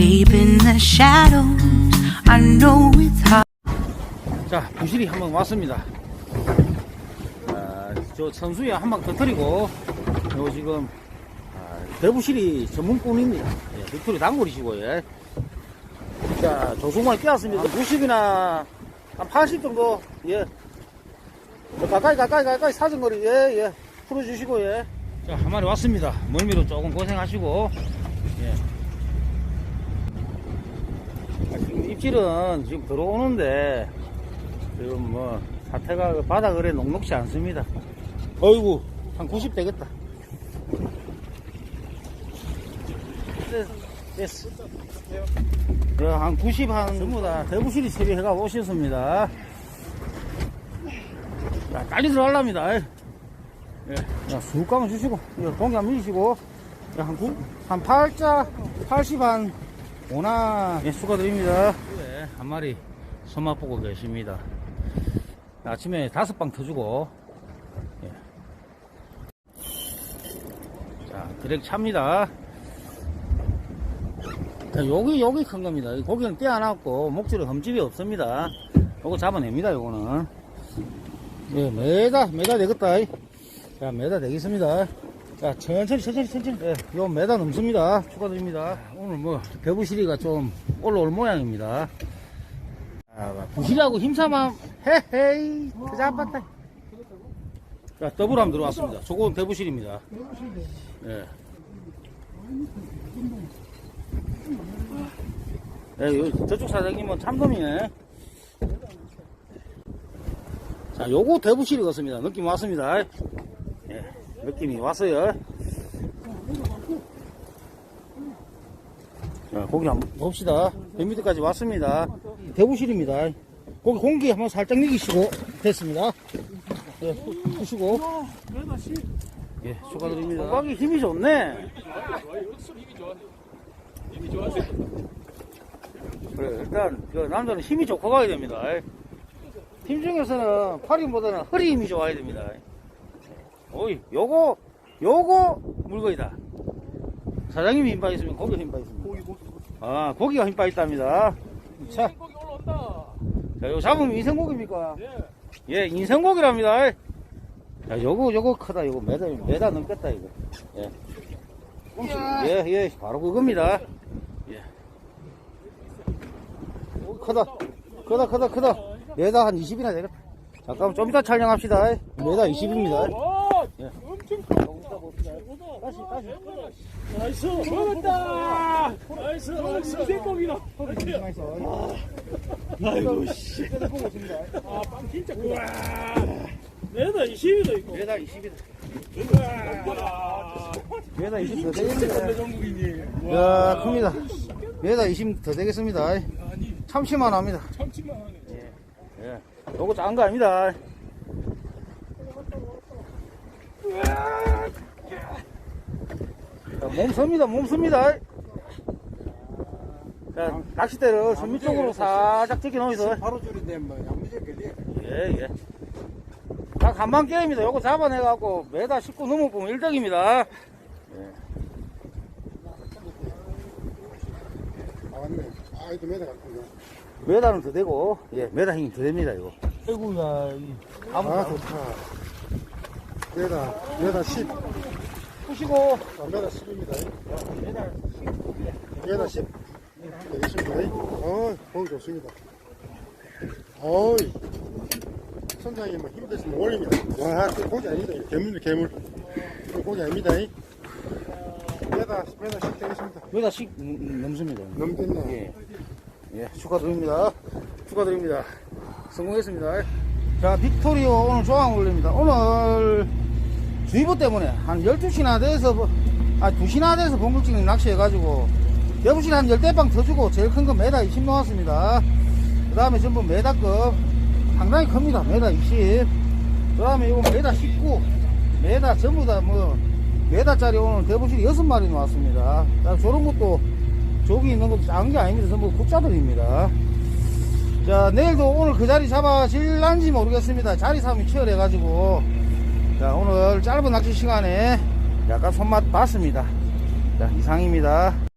Deep in the shadows, I know it's hard. 자, 부실이 한 번 왔습니다. 아, 저 선수에 한 방 터뜨리고, 요 지금, 아, 대부실이 전문꾼입니다. 예, 빅토리 단골이시고, 예. 자, 조승만이 뛰었습니다. 90이나 한 80 정도, 예. 저 가까이, 가까이, 가까이 사정거리, 예, 예. 풀어주시고, 예. 자, 한 마리 왔습니다. 멀미로 조금 고생하시고, 예. 아, 지금 입질은 지금 들어오는데, 지금 뭐 사태가 그래 녹록지 않습니다. 어이구 한 90 되겠다. 됐- 됐어. 야, 한90 한 전부 다 대부실이 처리해가 오셨습니다. 자, 빨리 들어가랍니다. 예. 야, 쑥 감아 주시고, 야, 동기 안 밀시고, 야, 한 9, 한 8자, 80 한, 오나, 예, 축하드립니다. 네, 한 마리 손맛 보고 계십니다. 아침에 다섯 방 터주고, 예. 자, 드랙 찹니다. 자, 여기, 여기 큰 겁니다. 이 고기는 떼어놨고, 목줄에 흠집이 없습니다. 요거 잡아냅니다, 요거는. 예, 매다, 매다 되겠다. 자, 매다 되겠습니다. 자, 천천히, 천천히, 천천히. 예, 요 매다 넘습니다. 축하드립니다. 오늘 뭐, 배부시리가 좀 올라올 모양입니다. 아, 부실하고 힘삼아, 헤헤이, 그 잡았다. 자, 더블함 들어왔습니다. 저건 대부실입니다. 예. 예, 요, 저쪽 사장님은 참돔이네. 자, 요거 대부실이 같습니다. 느낌 왔습니다. 예, 느낌이 왔어요. 자, 고기 한번 봅시다. 배 밑에까지 왔습니다. 대부실입니다. 고기 공기 한번 살짝 이기시고 됐습니다. 예, 푸- 푸시고. 예, 축하드립니다. 고기 힘이 좋네. 그래, 일단 그 남자는 힘이 좋고 가야 됩니다. 힘 중에서는 팔힘보다는 허리 힘이 좋아야 됩니다. 오이, 요거, 요거 물건이다. 사장님이 힘 빠있으면 고기 힘 빠있습니다. 고기, 고기. 아, 고기가 힘 빠있답니다. 자, 고기 올라온다. 자, 요 잡으면 인생고기입니까? 예. 예, 인생고기랍니다. 자, 요거, 요거 크다. 요거 매다, 매다 넘겠다, 이거. 예. 예, 예, 바로 그겁니다. 예. 오, 크다. 크다, 크다, 크다. 매다 한 20이나 되겠다. 잠깐만, 좀 이따 촬영합시다. 매다 20입니다. 와, 예. 커. 다시, 다시. 나이스. 먹었다. 나이스, 나이스. 새고기다. 아이고, 씨. 아, 빵 진짜 크다. 내다 20이다, 이거. 매다 20이다. 와. 매다 20더 진짜 되겠습니다. 건배 전국이니. 야, 큽니다. 매다 20더 되겠습니다. 아니, 참치만 합니다. 참치만 하네. 예. 요거 작은 거 아닙니다. 자, 몸 섭니다, 몸 섭니다. 자, 낚싯대를 선미 쪽으로 살짝 제껴 놓으세요. 바로 줄인데 뭐 양무제 그래 예, 예. 딱 한방 게임입니다. 요거 잡아내갖고 매다 19 넘어보면 1등입니다. 아 맞네 아이도 매다 같은데 매다는 더 되고, 예, 매다 힘이 더 됩니다, 이거. 아이고야, 이 아 좋다 매다 매다 10 푸시고, 아, 매다 10입니다. 매다 10 되겠습니다. 어 보기 좋습니다. 어이. 선장님 뭐 힘드시면 올립니다 와 그 고기 아닙니다. 괴물입니다 괴물. 그 고기 아닙니다. 매다 매다 10 되겠습니다. 매다 10 넘습니다. 넘겠네. 예. 예, 축하드립니다. 축하드립니다. 성공했습니다. 자, 빅토리오 오늘 조항 올립니다. 오늘 주의보 때문에 한 12시나 돼서, 뭐- 아, 2시나 돼서 본격적인 낚시해가지고, 대부실 한 열대방 더 주고, 제일 큰 거 메다 20 나왔습니다. 그 다음에 전부 메다급, 상당히 큽니다. 메다 20. 그 다음에 이거 메다 19. 메다 전부 다 뭐, 메다짜리 오늘 대부실이 6마리 나왔습니다. 자, 저런 것도 저기 있는 것도 작은 게 아닙니다. 전부 국자들입니다. 자, 내일도 오늘 그 자리 잡아질란지 모르겠습니다. 자리 싸움이 치열해가지고. 자, 오늘 짧은 낚시 시간에 약간 손맛 봤습니다. 자, 이상입니다.